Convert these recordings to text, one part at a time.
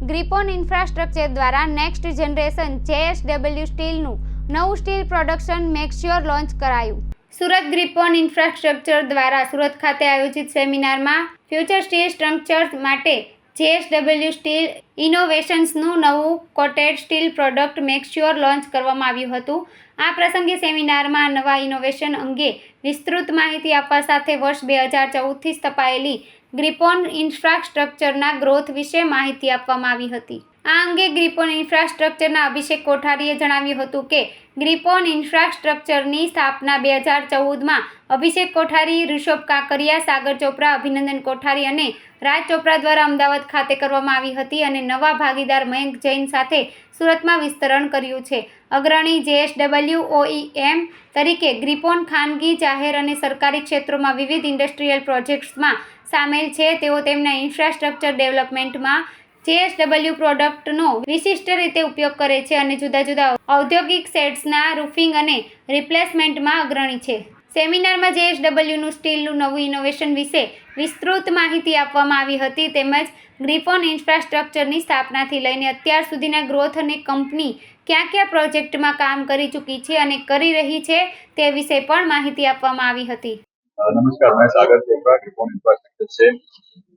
ગ્રીપોન infrastructure દ્વારા next generation JSW સ્ટીલનું નવું સ્ટીલ પ્રોડક્શન મેક્સ્યોર લોન્ચ કરાયું. સુરત ગ્રીપોન ઇન્ફ્રાસ્ટ્રક્ચર દ્વારા સુરત ખાતે આયોજિત સેમિનારમાં ફ્યુચર સ્ટીલ સ્ટ્રક્ચર્સ માટે જેએસડબલ્યુ સ્ટીલ ઇનોવેશન્સનું નવું કોટેડ સ્ટીલ પ્રોડક્ટ મેક્સ્યોર લોન્ચ કરવામાં આવ્યું હતું. આ પ્રસંગે સેમિનારમાં નવા ઇનોવેશન અંગે વિસ્તૃત માહિતી આપવા સાથે વર્ષ બે હજાર ચૌદથી સ્થપાયેલી ગ્રીપોન ઇન્ફ્રાસ્ટ્રક્ચરના ગ્રોથ વિશે માહિતી આપવામાં આવી હતી. આ અંગે ગ્રીપોન ઇન્ફ્રાસ્ટ્રક્ચરના અભિષેક કોઠારીએ જણાવ્યું હતું કે ગ્રીપોન ઇન્ફ્રાસ્ટ્રક્ચરની સ્થાપના બે હજાર ચૌદમાં અભિષેક કોઠારી, ઋષભ કાકરિયા, સાગર ચોપરા અભિનંદન કોઠારી અને રાજ ચોપરા દ્વારા અમદાવાદ ખાતે કરવામાં આવી હતી અને નવા ભાગીદાર મયંક જૈન સાથે સુરતમાં વિસ્તરણ કર્યું છે. અગ્રણી જેએસડબલ્યુ ઓઈએમ તરીકે ગ્રીપોન ખાનગી, જાહેર અને સરકારી ક્ષેત્રોમાં વિવિધ ઇન્ડસ્ટ્રીયલ પ્રોજેક્ટ્સમાં સામેલ છે. તેઓ તેમના ઇન્ફ્રાસ્ટ્રક્ચર ડેવલપમેન્ટમાં જેએસડબલ્યુ પ્રોડક્ટનો વિશિષ્ટ રીતે ઉપયોગ કરે છે અને જુદા જુદા ઔદ્યોગિક સેટ્સના રૂફિંગ અને રિપ્લેસમેન્ટમાં અગ્રણી છે. સેમિનારમાં જેએસડબલ્યુનું સ્ટીલનું નવું ઇનોવેશન વિશે વિસ્તૃત માહિતી આપવામાં આવી હતી તેમજ ગ્રીફોન ઇન્ફ્રાસ્ટ્રક્ચરની સ્થાપનાથી લઈને અત્યાર સુધીના ગ્રોથ અને કંપની ક્યાં ક્યાં પ્રોજેક્ટમાં કામ કરી ચૂકી છે અને કરી રહી છે તે વિશે પણ માહિતી આપવામાં આવી હતી. નમસ્કાર મેં સાગર ચોપરા ગ્રીફોન ઇન્ફ્રાસ્ટ્રક્ચર છે.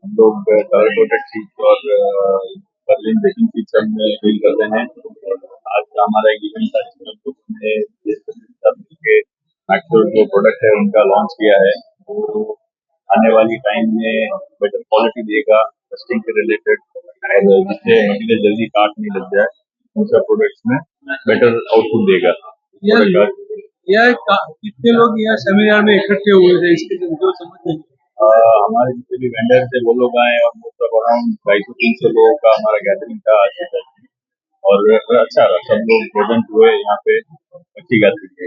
हम लोग कलर कोटेड सीट और बर्लिन बेकिंग सिस्टम में डील करते हैं। आज का हमारा इवेंट के जो प्रोडक्ट है उनका लॉन्च किया है। वो आने वाली टाइम में बेटर क्वालिटी देगा टेस्टिंग से रिलेटेड जिससे मटीरियल जल्दी काट नहीं लग जाए उन सब प्रोडक्ट्स में बेटर आउटपुट देगा। यह कितने लोग यहाँ सेमिनार में इकट्ठे हुए थे इसके जो समझ अ, हमारे जितने भी वेंडर्स थे वो लोग आए और मोस्ट ऑफ़ अराउंड ढाई सौ तीन सौ लोगों का हमारा गैदरिंग था आज। और अच्छा सब लोग प्रेजेंट हुए यहाँ पे, अच्छी गैदरिंग है